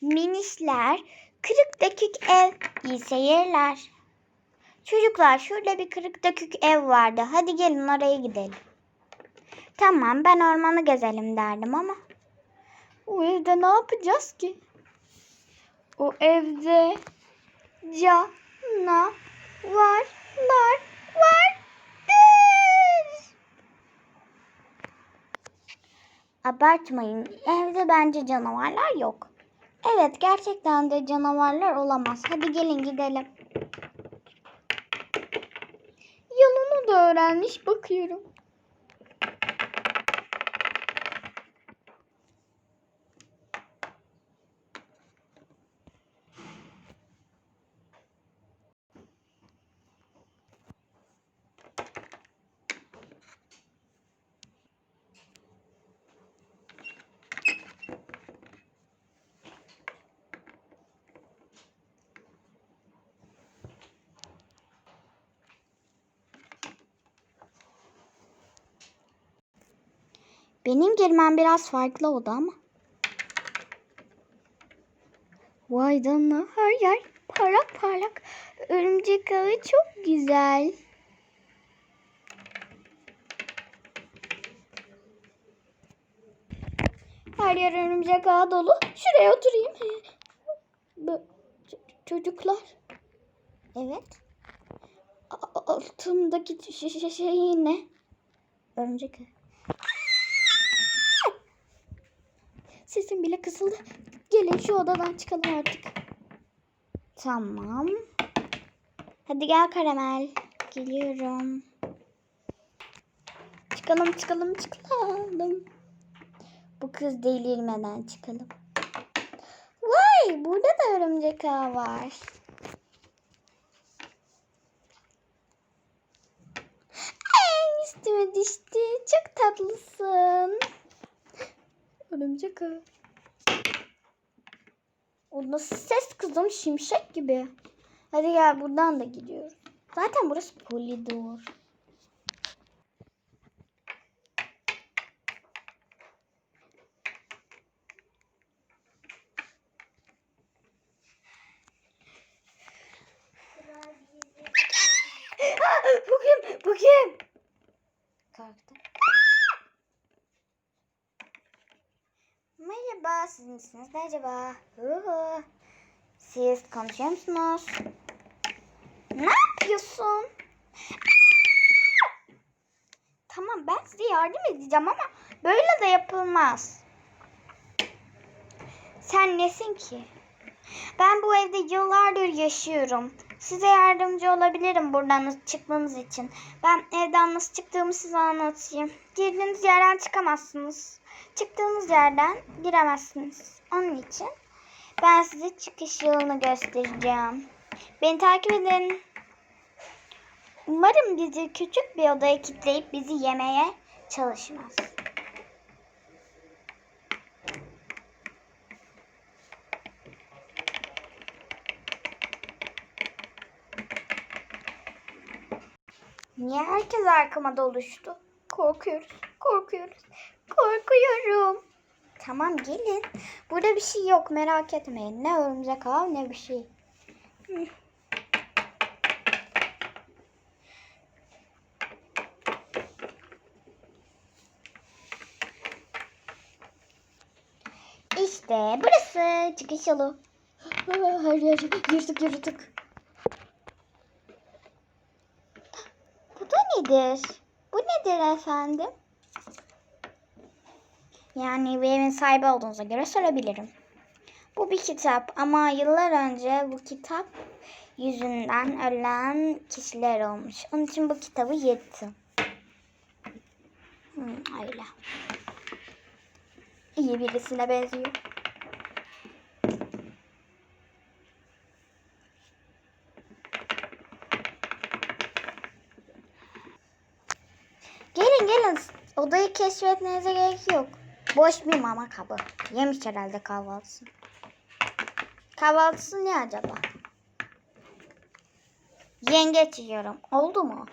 Minişler, kırık dökük ev, iyi seyirler. Çocuklar şurada bir kırık dökük ev vardı. Hadi gelin oraya gidelim. Tamam ben ormanı gezelim derdim ama. O evde ne yapacağız ki? O evde canavarlar vardır. Abartmayın. Evde bence canavarlar yok. Evet gerçekten de canavarlar olamaz. Hadi gelin gidelim. Yolunu da öğrenmiş bakıyorum. Benim girmem biraz farklı oldu ama. Vay canına her yer parlak parlak. Örümcek ağı çok güzel. Her yer örümcek ağı dolu. Şuraya oturayım. Çocuklar. Evet. Altındaki şey ne? Örümcek ağı. Sesim bile kısıldı. Gelin şu odadan çıkalım artık. Tamam. Hadi gel Karamel. Geliyorum. Çıkalım çıkalım çıkalım. Bu kız delirmeden çıkalım. Vay burada da örümcek ağı var. Ay üstüme düştü. Çok tatlısın. Örümcek. O nasıl ses kızım şimşek gibi. Hadi gel buradan da gidiyoruz. Zaten burası koridor. Ah, bu kim? Bu kim? Kalktı. Siz misiniz de acaba? Huhu. Siz konuşuyor musunuz? Ne yapıyorsun? Tamam ben size yardım edeceğim ama böyle de yapılmaz. Sen nesin ki? Ben bu evde yıllardır yaşıyorum. Size yardımcı olabilirim buradan çıkmanız için. Ben evden nasıl çıktığımı size anlatayım. Girdiğiniz yerden çıkamazsınız. Çıktığınız yerden giremezsiniz. Onun için ben size çıkış yolunu göstereceğim. Beni takip edin. Umarım bizi küçük bir odaya kilitleyip bizi yemeye çalışmaz. Niye herkes arkama doluştu? Korkuyoruz, korkuyoruz, korkuyorum. Tamam gelin. Burada bir şey yok merak etmeyin. Ne örümcek ağı ne bir şey. İşte burası çıkış yolu. Her yer yırtık yırtık. Bu nedir? Bu nedir efendim? Yani bir evin sahibi olduğunuza göre sorabilirim. Bu bir kitap ama yıllar önce bu kitap yüzünden ölen kişiler olmuş. Onun için bu kitabı yırttım. Hmm, öyle. İyi birisine benziyor. Gelin gelin. Odayı keşfetmenize gerek yok. Boş bir mama kabı. Yemiş herhalde kahvaltısını. Kahvaltısı ne acaba? Yengeç yiyorum. Oldu mu?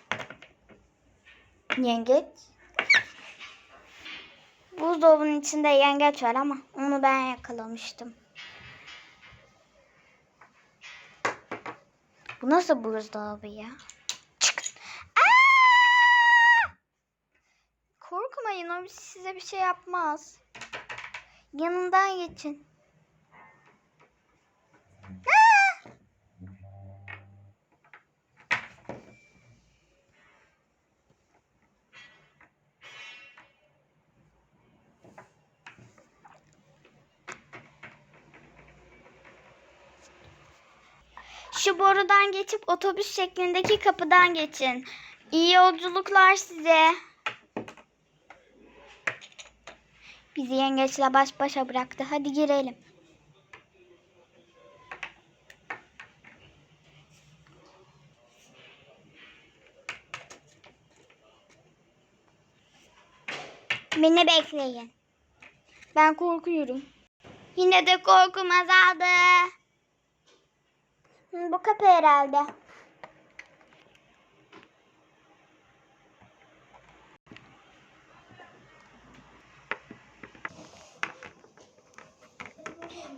Yengeç. Buzdolabının içinde yengeç var ama onu ben yakalamıştım. Bu nasıl buzdolabı ya? Korkmayın o size bir şey yapmaz. Yanından geçin. Şu borudan geçip otobüs şeklindeki kapıdan geçin. İyi yolculuklar size. Bizi yengeçle baş başa bıraktı. Hadi girelim. Beni bekleyin. Ben korkuyorum. Yine de korkum azaldı. Bu kapı herhalde.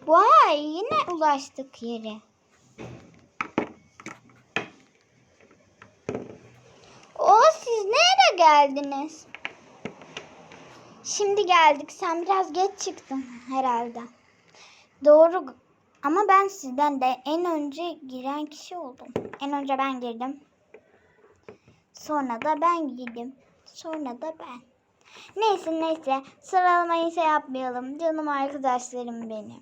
Vay yine ulaştık yere. O siz nereye geldiniz? Şimdi geldik. Sen biraz geç çıktın herhalde. Doğru. Ama ben sizden de en önce giren kişi oldum. En önce ben girdim. Sonra da ben girdim. Sonra da ben. Neyse neyse sıralamayı şey yapmayalım. Canım arkadaşlarım benim.